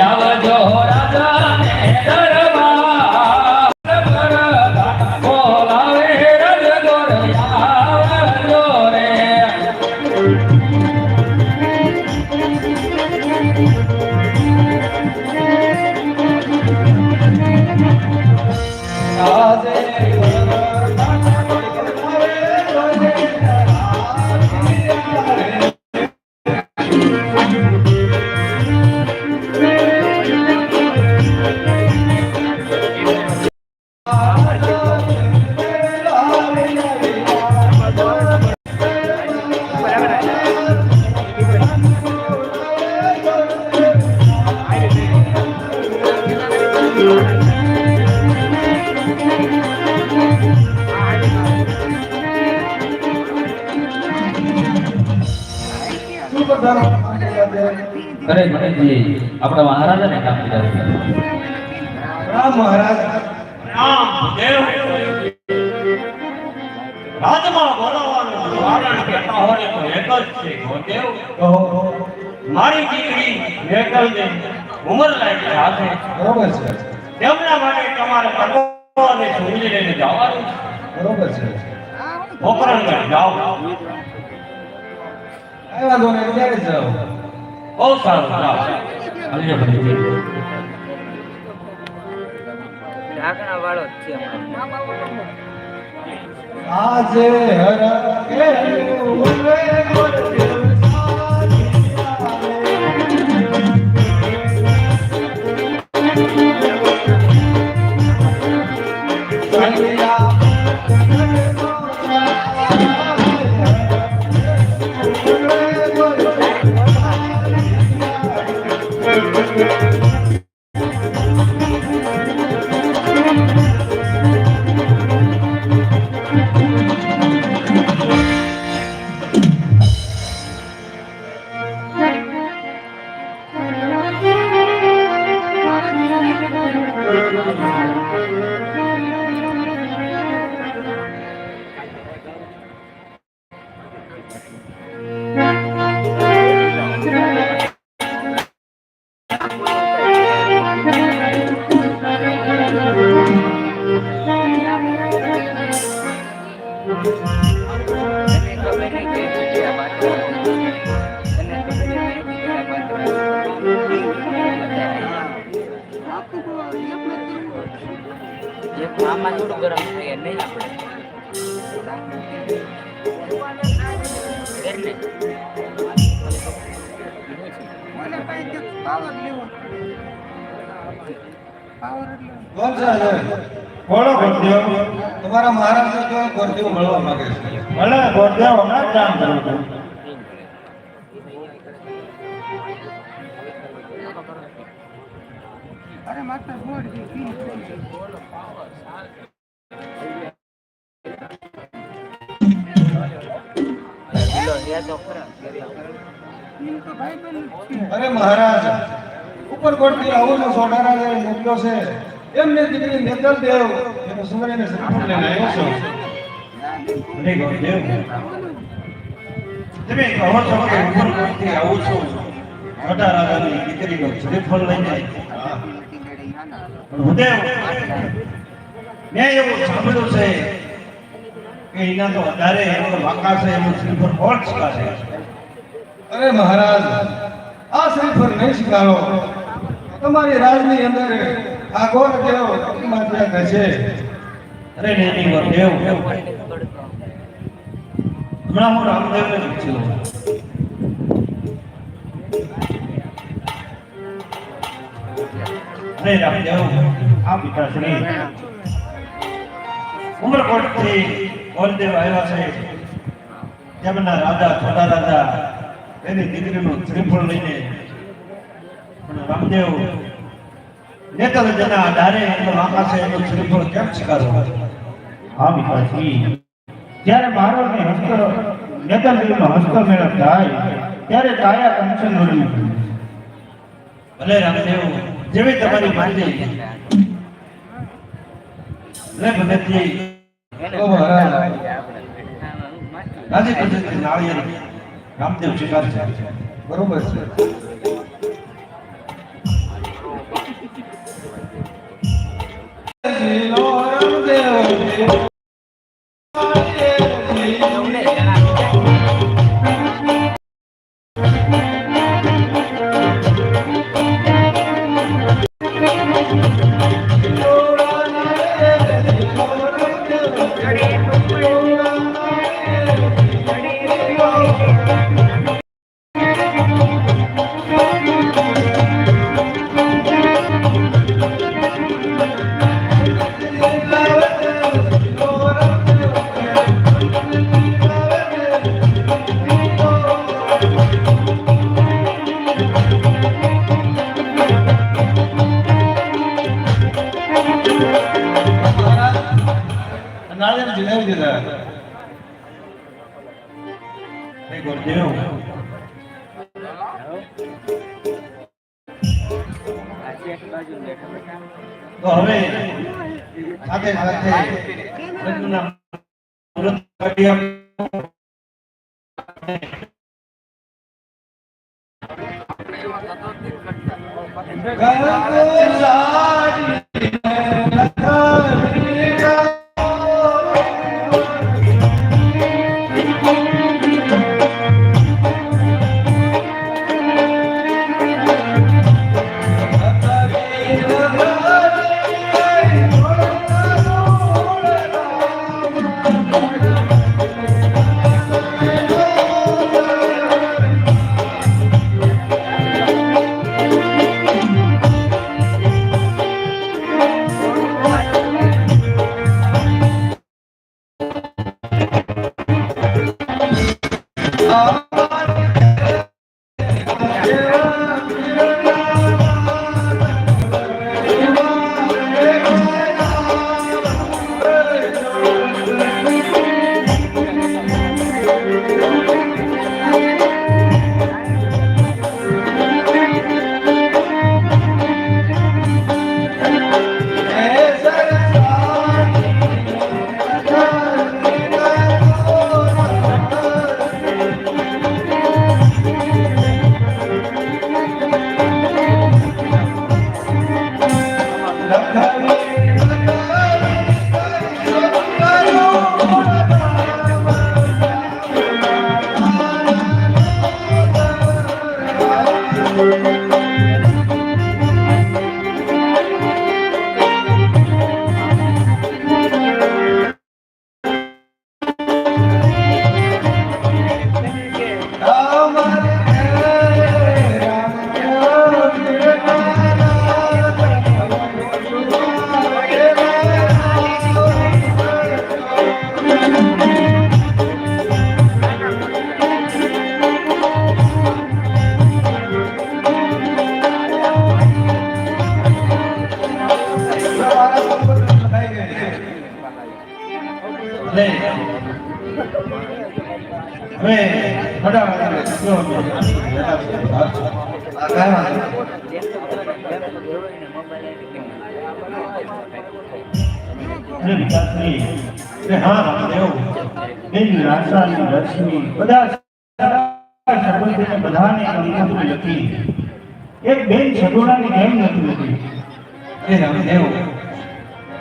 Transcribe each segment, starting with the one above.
આવજો. અરે મનજી આપણા મહારાજાને કામ રામ મહારાજ. રામ દેવ રાજમાં બોલાવવાનું કારણ કહેતા હોય તો એક જ છે. ગોદેવ કહો મારી દીકરી મેઘલને ઉંમર લાયક હાથે બરોબર છે. તેમના માટે તમારે કરવો અને લઈને જવાનું છે. બરોબર છે. પોકરણગઢ જાઓ. કઈ વાંધો નહીં ત્યારે જાઓ બહુ સારું જાઓ. અલ્યા ભાઈ. ઢાંકણા વાળો છે આજે હર કે આમાં થોડું ગરમ થાય નહીં આપણે. તમારા મહારાજ તો ગોરદેવ મળવા માંગે છે. મળે ગોરદેવ હમણાં જ કામ કરું છું. કિલો છે. તો અરે મહારાજ, ઉપર કોટથી આવો સોનારા લઈને મોકલ્યો છે, એમને દીકરી નેતલ દેવ, એને સુંદરીને શ્રીફળ લઈને આવ્યો છો. અરે ગોદેવ તમે કહો છો કે ઉપરકોટથી આવું છું. રાજાની દીકરીનો શ્રીફળ લઈને. પણ હુદેવ મેં એવું સાંભળ્યું છે કે એના તો વધારે એનો વાંકા છે એનું શ્રીફળ કોણ શીખાશે. અરે મહારાજ આ શ્રીફળ નહીં શીખાડો તમારી રાજની અંદર આ ગોર દેવ આત્મહત્યા કરશે અરે નહીં નહીં ગોરદેવ હમણાં હું રામદેવને પૂછ્યું અરે રામદેવ આ પિતાશ્રી ઉમરકોટથી ગોરદેવ આવ્યા છે. તેમના રાજા થોડા રાજા એની દીકરીનું ત્રિફળ લઈને. રામદેવ નેતલ જના ડારે એનો આકાશે એનું ત્રિફળ કેમ સ્વીકારો હા વિકાસજી જ્યારે મારો ને હસ્ત નેતલજીનો હસ્તમેળાપ થાય ત્યારે કાયા કંચન રડ્યું ભલે રામદેવ જેવી તમારી માંડી ભલે ભગતજી રામદેવ સ્વીકાર છે. બરોબર છે. રામદેવ. તો હવે સાથે સાથે લગ્નના મુહૂર્ત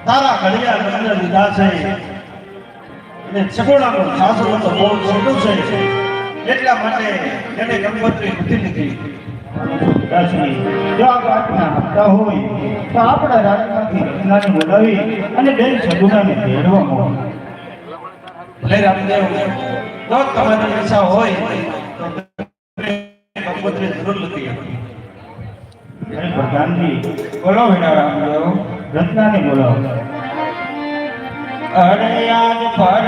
તારા ઘડિયા લીધા છે. અને છગોડાનો એટલા માટે એને કંકોત્રી નથી લીધી. દાસી જો આ વાતના હપ્તા હોય તો આપણા રાજમાંથી રત્નાને બોલાવી અને બેન સગુણાને ભેળવા મોકલો ભલે રામદેવ, જો તમારી ઈચ્છા હોય, તો તમે જરૂર લખી પ્રધાનજી બોલો વિના રામદેવ. રત્નાને બોલાવો. અરે યાદ પર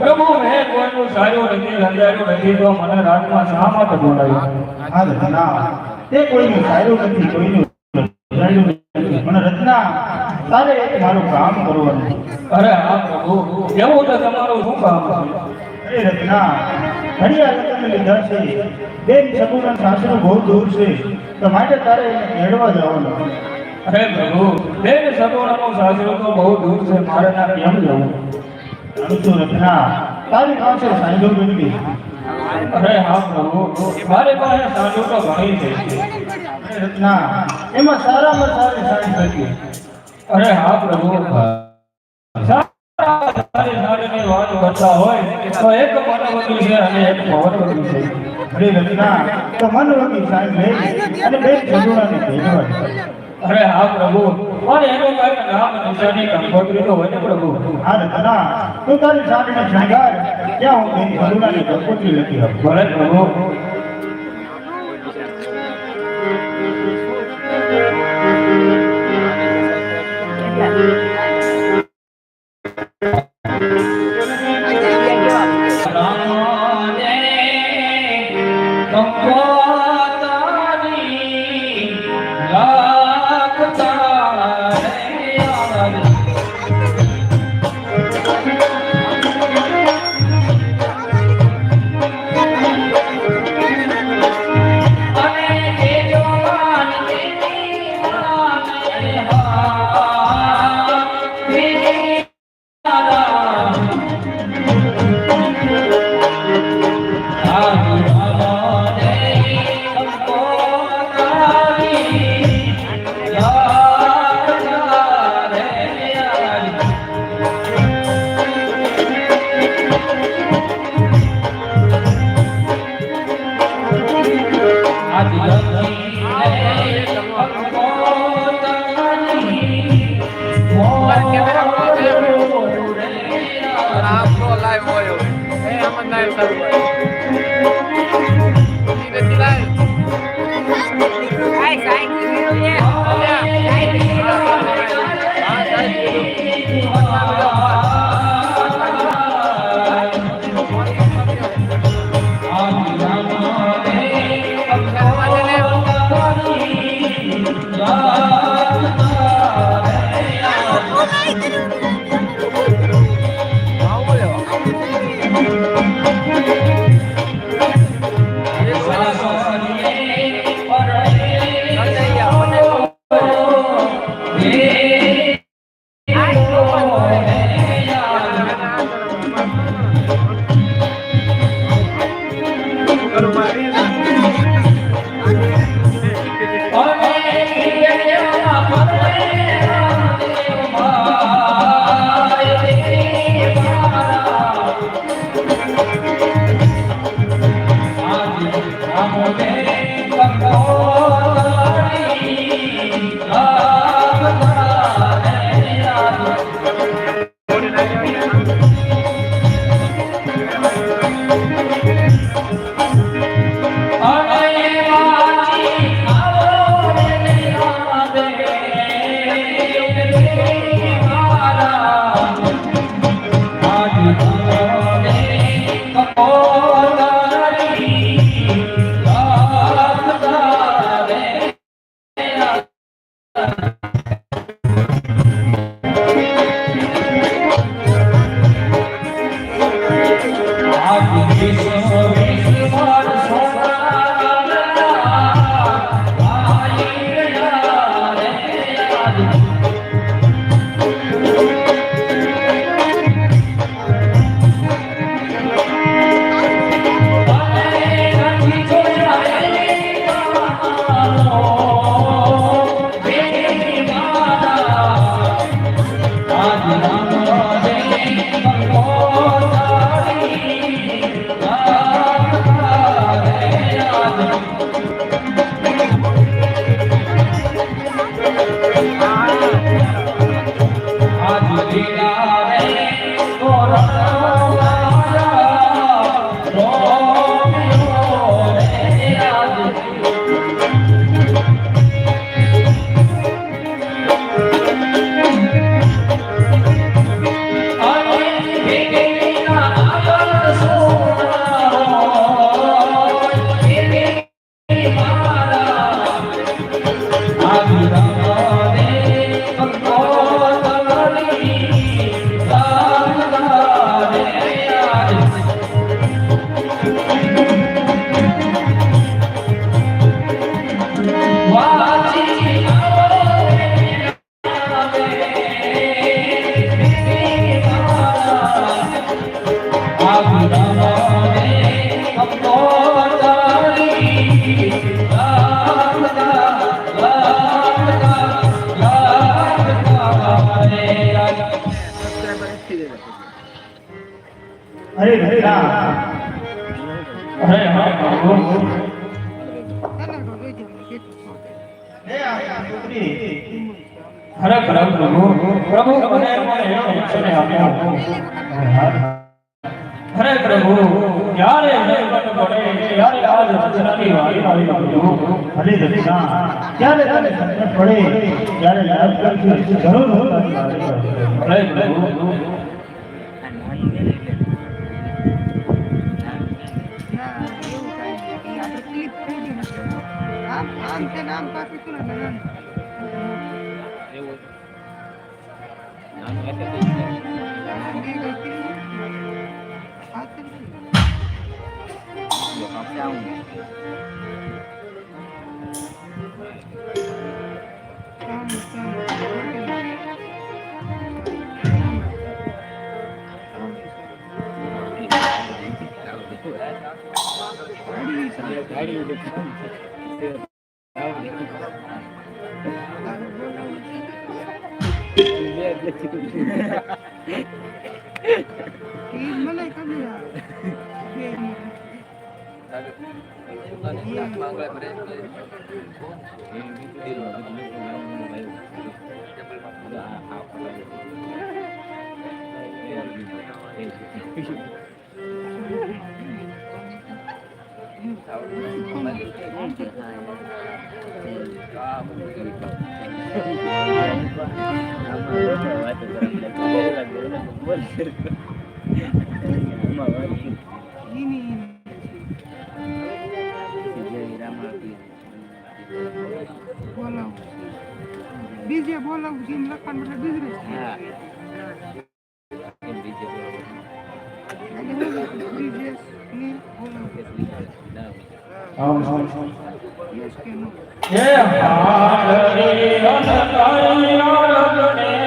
પ્રભુ મેં કોઈનું સારું નથી રંજાયું નથી તો મને રાતમાં શા માટે બોલાવ્યું? તે કોઈનું સારું નથી કોઈનું રચાયું નથી. પણ રત્ના તારે એક મારું કામ કરવાનું અરે હા પ્રભુ. એવું તો તમારું શું કામ છે? અરે રત્ના ઘડિયા લીધા છે. બેન સગુના સાસરું બહુ દૂર છે તો માટે તારે એને મેળવા જવાનું અરે પ્રભુ બેન સગોડાનું સાસરું તો બહુ દૂર છે મારે ના કેમ જવું? ગણવી અરે હા તો ઘણી એક પનવતી છે છે અને બે સગુણાને ભેજવા અરે હા પ્રભુ. પણ એનો કઈ નામ નિશાની કંકોત્રી તો હોય ને પ્રભુ. હા દાદા તું તારી સાડીને શણગાર. ત્યાં હું સગુણાને કંકોત્રી લખી ભલે પ્રભુ. પ્રભુ, જ્યારે સંકટ પડે ત્યારે આ જ વારી વારી પ્રભુ હરે રચના ત્યારે તને સંકટ પડે યાદ કરજો જરૂર હું તારી વારે કરજો. અરે પ્રભુ આમ તે નામ પાસે તું ને નામ મને ખબર ini બોલાવું બીજે બોલાવું જેમ લખવાનું બીજે. કે નો હે હારે અનતાઈ અરગને હારે અનતાઈ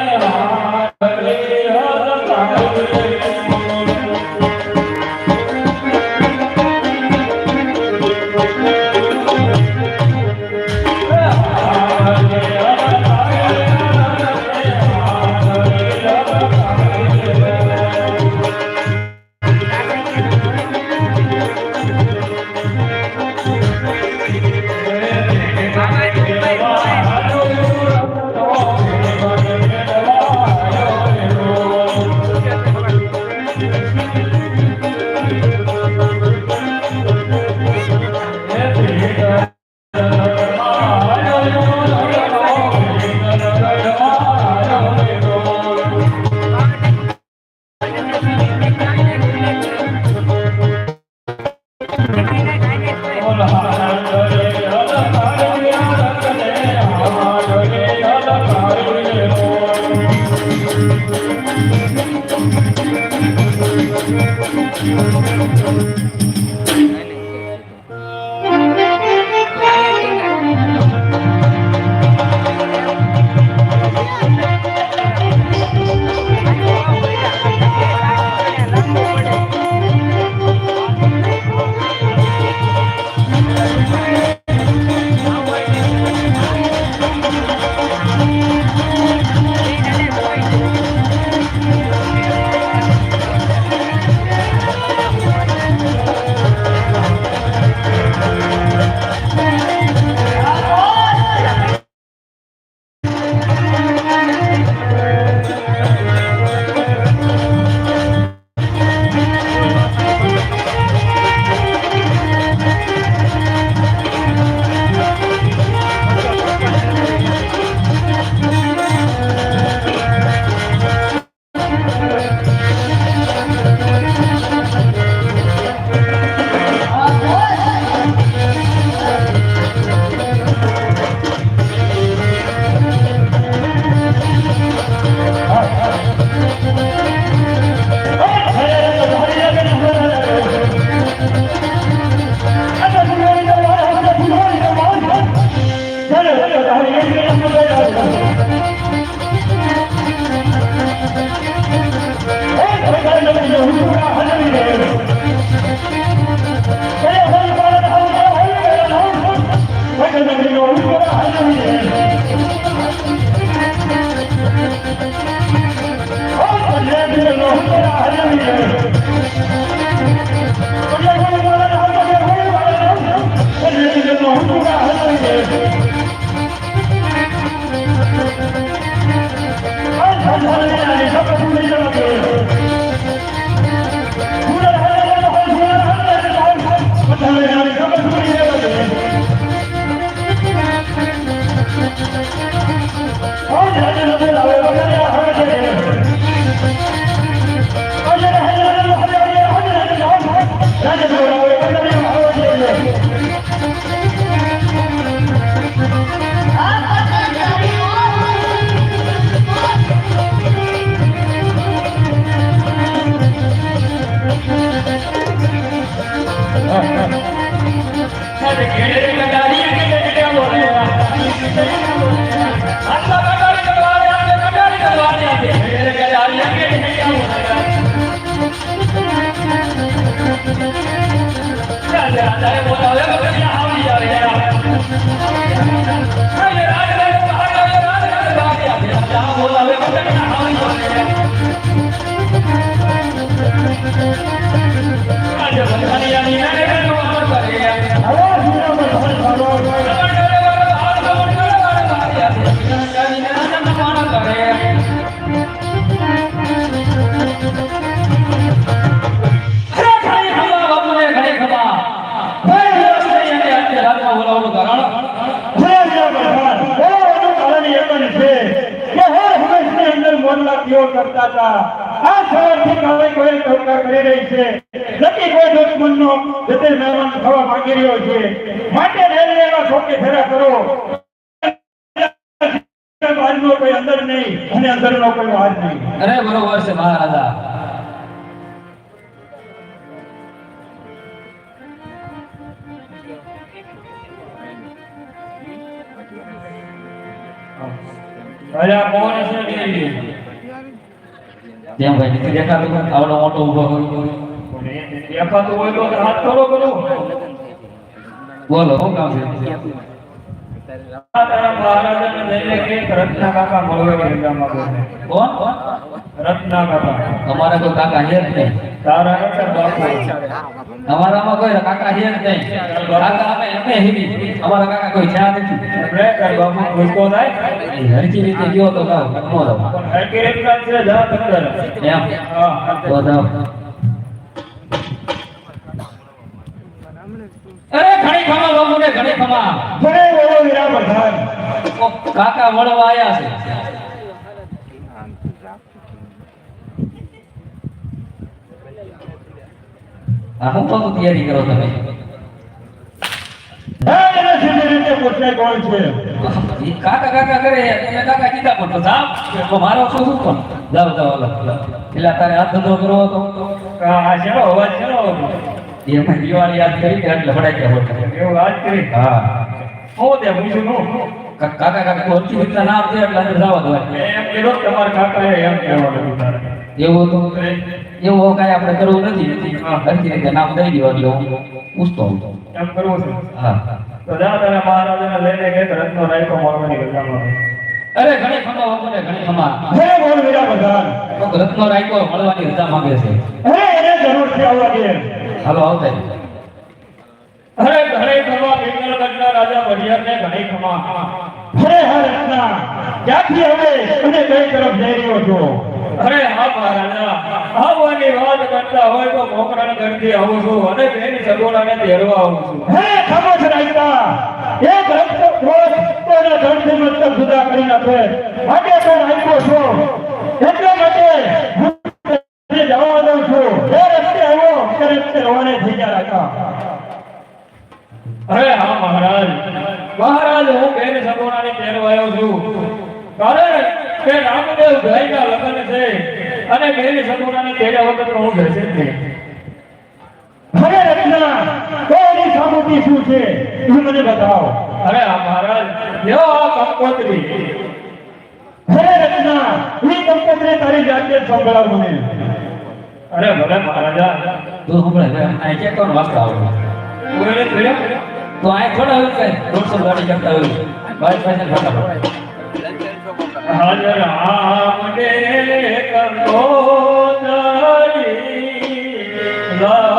Thank અરે રાજા કરતા હતા. આ શહેરથી કાલે કોઈ ટોકા કરી રહી છે. નથી કોઈ દુશ્મનનો જતે મહેમાન થવા માંગી રહ્યો છે. માટે રેલવે એવા શોકે ફેરા કરો. બહારનો કોઈ અંદર નહીં અને અંદરનો કોઈ બહાર નહીં. અરે બરોબર છે મહારાજા. અરે આ કોણ છે ને કેમ ભાઈ નથી દેખાતું આવડો મોટો ઊભો દેખાતું હોય તો હાથ કરો કરો બોલો શું કામ છે? તારા મહારાજાને લઈને કે રત્ના કાકા મળવા કોણ કોણ? રત્ના કાકા અમારા કોઈ કાકા હે જ નહીં. તારા કરતા બાપુ. અમારામાં કોઈ કાકા છે જ નહીં. કાકા અમે અમે હિરી અમારા કાકા કોઈ છે નથી. આપણે કર બાપુ ગુસ્સો થાય. એ રીતે ગયો તો કાવ નો રહો. હરકી રીતના છે જા અંદર એમ. હા તો જાઓ. અરે ઘણી ખમા બાબુ ને ઘણી ખમા. જય બોલો વીરા પ્રધાન કાકા મળવા આયા છે. આ હું પણ તૈયારી કરો તમે? પૂછે છે? કાકા કાકા કરે તમે કાકા કીધા પણ તો જાઓ. તો મારો શું શું પણ જાઓ જાઓ પેલા તારે હાથ ધંધો કરવો તો આ શેનો અવાજ છે આવતો? એમાં દિવાળી યાદ કરી કે એટલે ભડાઈ ગયા હોટ એવું વાત કરી? હા. હું તે પૂછ્યું નું કાકા કાકા કોઈ હરખી રીતના નામ છે એટલે જવા દો. એમ કીધું તમારા કાકા એમ કહેવાનું તારે. એવું તો એવું કાંઈ આપણે કરવું નથી. હરખી રીતે નામ દઈ દેવા એટલે હું પૂછતો હતો એમ કરવું છે? હા. તો જા તને મહારાજાને લઈને કે રત્નો રાયકો મારવાની ગંગામાં. અરે ઘણી ખમા બાપુને ઘણી ખમા. હે બોલ વીરા પ્રધાન રત્નો રાખ્યો મળવાની રજા માંગે છે. હે એને જરૂર છે આવવા દે હાલો આવતા અરે ઘરે રાજા વડિયારને ઘણી ખમા. હે હે રત્ના ક્યાંથી હવે અને કઈ તરફ જઈ રહ્યો છો. અરે હા મહારાજા આવવાની વાત કરતા હોય તો મોકરાના ઘરથી આવું છું અને બેની સગોડાને તેડવા આવું છું. હે ખામોશ રાયતા એક રક્ત ક્રોધ તેના ધનથી મતલબ જુદા કરી નાખે. માટે તો રાખ્યો છો. એટલા માટે હું જવા દઉં છું. જે રસ્તે આવ્યો તે રસ્તે રવાને થઈ ગયા રાખા અરે હા મહારાજ મહારાજ હું બેન સગોડાને તેડવા આવ્યો છું. કારણ કે રામદેવ ભાઈના લગ્ન છે. અને મેરી સગોડાને તેડ્યા વગર તો હું જશે જ નહીં. હવે રચના કોની સામુતી શું છે? તું મને બતાવો. અરે આ મહારાજ યો આ કંકોત્રી. હે રચના એ કંકોત્રી તારી જાતે સંભળાવ મને અરે ભલે મહારાજા. તું સંભળાય આ કે કોણ વાંચતા આવો તો આ થોડા હવે કઈ રોડ સંભાળી કરતા હોય? બાઈક પાસે ફટાફટ હાજર આમને કંકોત્રી લા